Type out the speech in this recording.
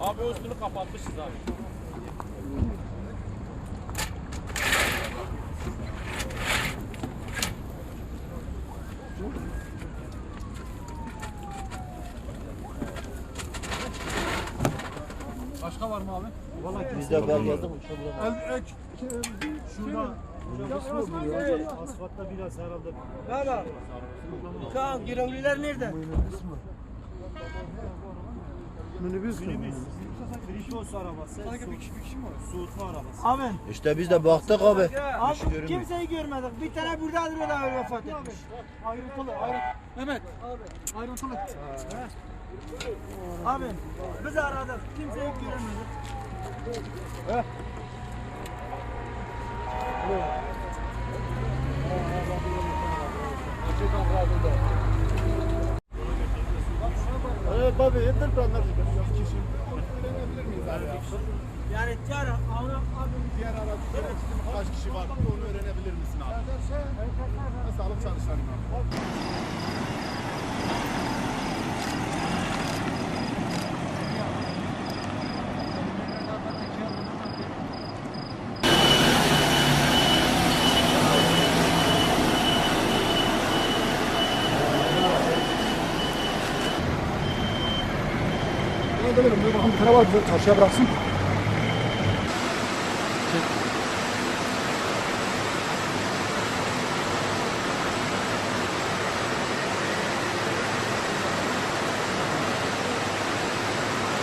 Abi üstünü kapatmışız abi. Başka var mı abi? Bizde ben yazdım. El, ek, şurada. Asfaltta biraz herhalde. Baba. Kaan görevliler nerede? Minibüs. Minibüs. Frişos arabası. Sanki bir kişi bir kişi mi var? Soğutma arabası. Abi. İşte biz de baktık abi. Abi kimseyi görmedik. Bir tane buradadır o da öyle vefat etmiş. Ayrıntılı, ayrı. Mehmet. Ayrıntılı. Abi biz aradık. Kimseyi göremedik. Evet abi yeter planlar. Yani diğer abi, abi Diğer araçta kaç kişi var onu öğrenebilir misin abi? Sağlık çalışanı. Buna da verin. Bakın tane var. bize bıraksın.